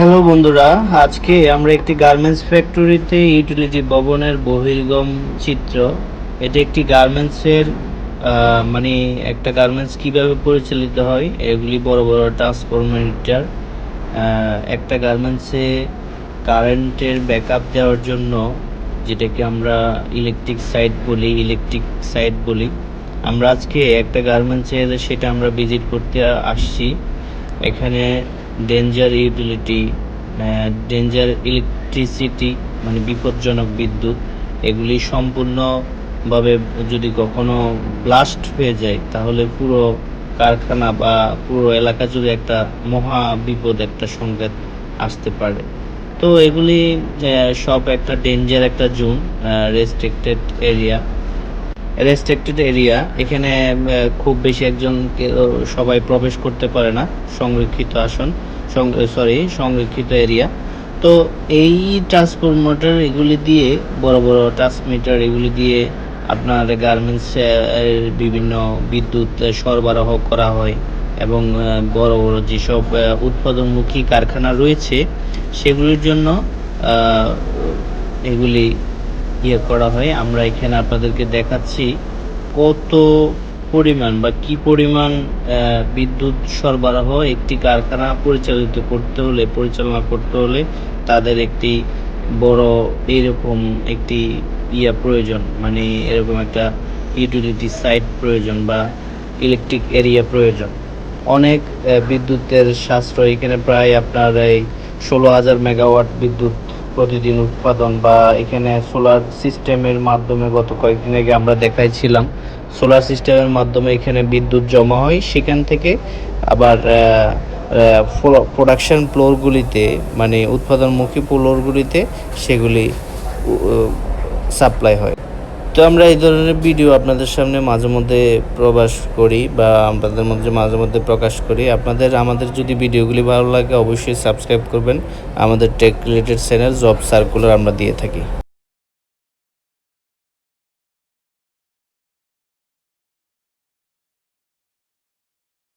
Hello বন্ধুরা, আজকে আমরা একটি গার্মেন্টস ফ্যাক্টরিতে ইউটিলিটি ভবনের বহির্গম চিত্র। এটা একটি গার্মেন্টসের মানে একটা গার্মেন্টস কীভাবে পরিচালিত হয়, এগুলি বড় বড় ট্রান্সফরমেটার একটা গার্মেন্টসে কারেন্টের ব্যাকআপ দেওয়ার জন্য, যেটাকে আমরা ইলেকট্রিক সাইট বলি ইলেকট্রিক সাইট বলি। আমরা আজকে একটা গার্মেন্টসের সেটা আমরা ভিজিট করতে আসছি। এখানে ডেঞ্জার ইউটিলিটি ডেঞ্জার ইলেকট্রিসিটি মানে বিপজ্জনক বিদ্যুৎ, এগুলি সম্পূর্ণভাবে যদি কখনো ব্লাস্ট হয়ে যায়, তাহলে পুরো কারখানা বা পুরো এলাকা জুড়ে একটা মহা বিপদ, একটা সংকেত আসতে পারে। তো এগুলি সব একটা ডেঞ্জার একটা zone restricted area restricted area. এখানে খুব বেশি একজন সবাই প্রবেশ করতে পারে না। সংরক্ষিত আসন সরি সংরক্ষিত এরিয়া। তো এই ট্রান্সফরমার এগুলি দিয়ে, বড় বড় ট্রান্সমিটার এগুলি দিয়ে আপনার গার্মেন্টস বিভিন্ন বিদ্যুৎ সরবরাহ করা হয় এবং বড় বড় যেসব উৎপাদনমুখী কারখানা রয়েছে, সেগুলির জন্য এগুলি ইয়ে করা হয়। আমরা এখানে আপনাদেরকে দেখাচ্ছি কত পরিমাণ বা কি পরিমাণ বিদ্যুৎ সরবরাহ একটি কারখানা পরিচালিত করতে হলে, পরিচালনা করতে হলে তাদের একটি বড় এরকম একটি ইয়া প্রয়োজন মানে এরকম একটা ইউটিলিটি সাইট প্রয়োজন বা ইলেকট্রিক এরিয়া প্রয়োজন। অনেক বিদ্যুতের সাশ্রয়, এখানে প্রায় আপনার এই ষোলো হাজার মেগাওয়াট বিদ্যুৎ প্রতিদিন উৎপাদন বা এখানে সোলার সিস্টেমের মাধ্যমে গত কয়েকদিন আগে আমরা দেখাইছিলাম। সোলার সিস্টেমের মাধ্যমে এখানে বিদ্যুৎ জমা হয়, সেখান থেকে আবার প্রোডাকশন ফ্লোরগুলিতে মানে উৎপাদনমুখী ফ্লোরগুলিতে সেগুলি সাপ্লাই হয়। তো আমরা এই ধরনের ভিডিও আপনাদের সামনে মাঝে মধ্যে প্রকাশ করি বা আপনাদের মধ্যে মাঝে মধ্যে প্রকাশ করি। আপনাদের, আমাদের যদি ভিডিওগুলি ভালো লাগে, অবশ্যই সাবস্ক্রাইব করবেন। আমাদের tech related channel job circular আমরা দিয়ে থাকি।